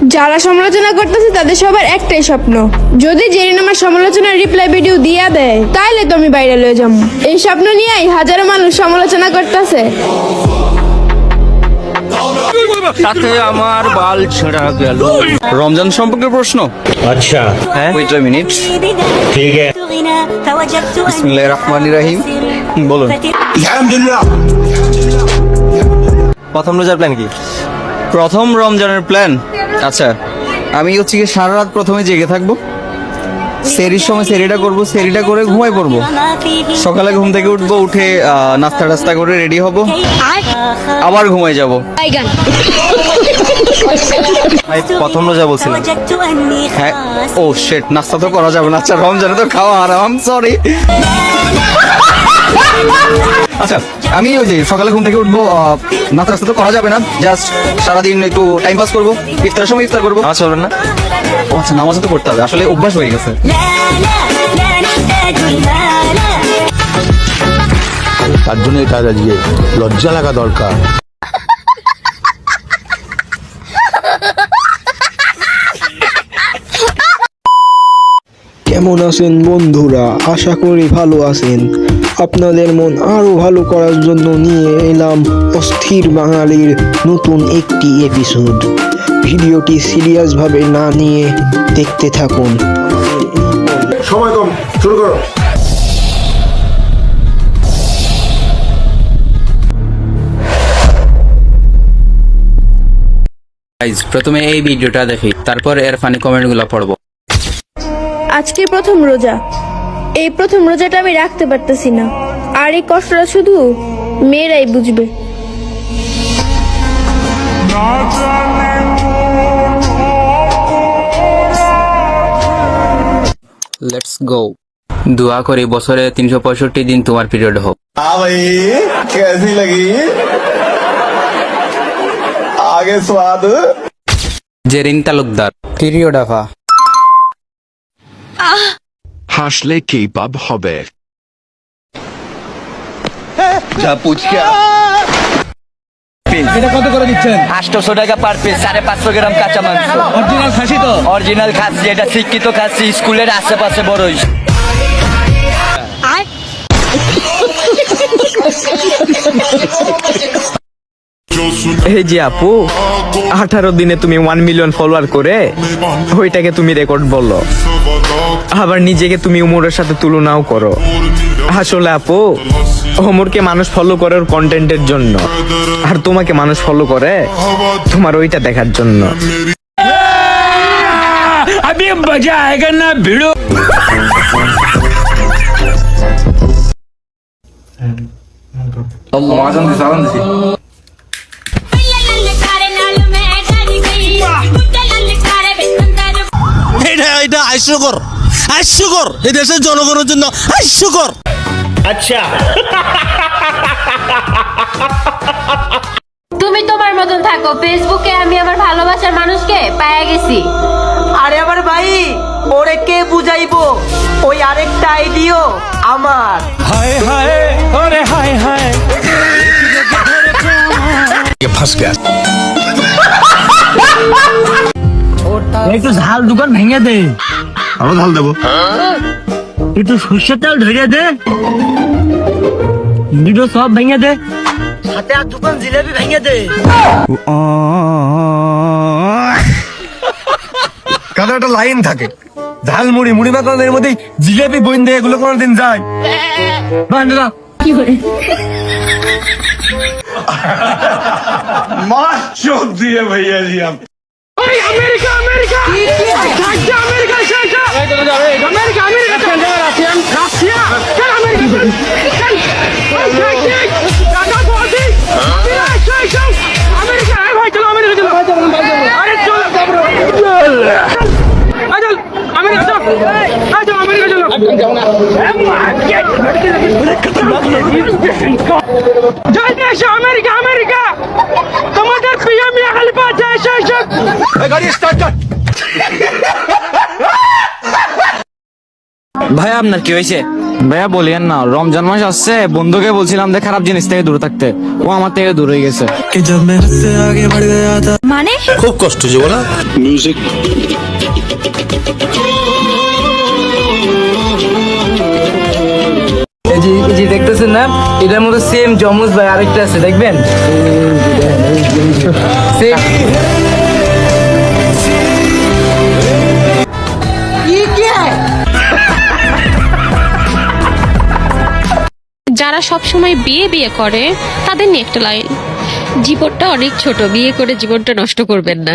যারা সমালোচনা করতেছে তাদের সবার একটাই স্বপ্ন। যদি জেরিন আমার সমালোচনার রিপ্লাই ভিডিও দিয়া দেয় তাহলে তো আমি বাইরে লয়ে যাব। এই স্বপ্ন নিয়েই হাজারো মানুষ সমালোচনা করতেছে। তাতে আমার বাল ছেঁড়া গেল। রমজান সম্পর্কে প্রশ্ন? আচ্ছা। হ্যাঁ? ওয়েট মিনিট ঠিক আছে। বিসমিল্লাহির রহমানির রহিম। বলুন। আলহামদুলিল্লাহ। প্রথম রোজার প্ল্যান কি? প্রথম রমজানের প্ল্যান আচ্ছা আমি হচ্ছে কি সারা রাত প্রথমে জেগে থাকব। সেরির সময় সেরিটা করব সেরিটা করে ঘুমাই পড়ব। সকালে ঘুম থেকে উঠবো উঠে নাস্তা টাস্তা করে রেডি হব। আবার ঘুমাই যাব। প্রথম রোজা বলছিলাম। হ্যাঁ ও শেট নাস্তা তো করা যাবে না। আচ্ছা রমজানে তো খাওয়া আরাম সরি আচ্ছা আমি ওই যে সকালে ঘুম থেকে উঠবো আহ, নাস্তা টাস্তা তো করা যাবে না। জাস্ট সারাদিন একটু টাইম পাস করব ইফতারের সময় ইফতার করব। আমার চলবে না? ও আচ্ছা নামাজও তো করতে হবে আসলে অভ্যাস হয়ে গেছে। তার জন্য এটা লজ্জা লাগা দরকার। কেমন আছেন বন্ধুরা? আশা করি ভালো আছেন। আপনাদের মন আরও ভালো করার জন্য নিয়ে এলাম অস্থির বাঙালির নতুন একটি এপিসোড ভিডিওটি সিরিয়াসভাবে না নিয়ে দেখতে থাকুন। সময় কম শুরু করো। প্রথমে এই ভিডিওটা দেখি তারপর এর ফানি কমেন্টগুলো পড়ব। আজকে প্রথম রোজা। এই প্রথম রোজাটা আমি রাখতে পারতেছি না। আর এই কষ্টটা শুধু মেয়েরাই বুঝবে। লেটস গো দোয়া করি বছরে তিনশো পঁয়ষট্টি দিন তোমার পিরিয়ড হোক। জেরিন তালুকদার। পিরিয়ড আফা। হাসলে কি পাব হবে? আটশোশো টাকা পার পিস সাড়ে পাঁচশো গ্রাম কাঁচা মাংস। অরিজিনাল খাসি তো? অরিজিনাল খাসি এটা শিক্ষিত খাসি স্কুলের আশেপাশে বড়ই এই যে আপু আঠারো দিনে তুমি ওয়ান মিলিয়ন ফলোয়ার করে ওইটাকে তুমি রেকর্ড বলল আবার নিজেকে তুমি উমরের সাথে তুলনাও করো। আসলে আপু ওমরকে মানুষ ফলো করে ওর কন্টেন্টের জন্য। আর তোমাকে মানুষ ফলো করে তোমার ওইটা দেখার জন্য। এটা এটা হাস্যকর হাস্যকর এই দেশের জনগণের জন্য হাস্যকর আচ্ছা। তুমি তোমার মতন থাকো ফেসবুকে আমি আমার ভালোবাসার মানুষকে পায়া গেছি। আরে আমার ভাই ওরে কে বুঝাইবো? ওই আরেকটা আইডিও আমার। হায় হায় ওরে হায় হায়। ফাঁস গেছে একটু ঝাল দোকান ভেঙে দে। আরও ঢাল দেবো। একটু সর্ষের তেল ধরে দে। দুটো সব ভেঙে দে। সাথে আর দোকান জিলেবি ভেঙে দে। কারণ একটা লাইন থাকে? ঝালমুড়ি মুড়ি মাখানোর মধ্যে জিলেপি বইন দিয়ে এগুলো কোনোদিন যায়। America America! সাহায্য আমেরিকা সাহায্য আমেরিকা! America America! আমেরিকা? ভাই আপনার কি হয়েছে? ভাইয়া বলিয়েন না। রমজান মাস আসছে বন্ধুকে বলছিলাম যে খারাপ জিনিস থেকে দূরে থাকতে। ও আমার থেকে দূরে গেছে। মানে? খুব কষ্ট যে বলা মিউজিক যে দেখতেছেন না? এটার মধ্যে সেম জমুজ ভাই আরেকটা আছে দেখবেন? যারা সব সময় বিয়ে বিয়ে করে তাদের নিয়ে একটা লাইন জীবনটা অনেক ছোট। বিয়ে করে জীবনটা নষ্ট করবেন না।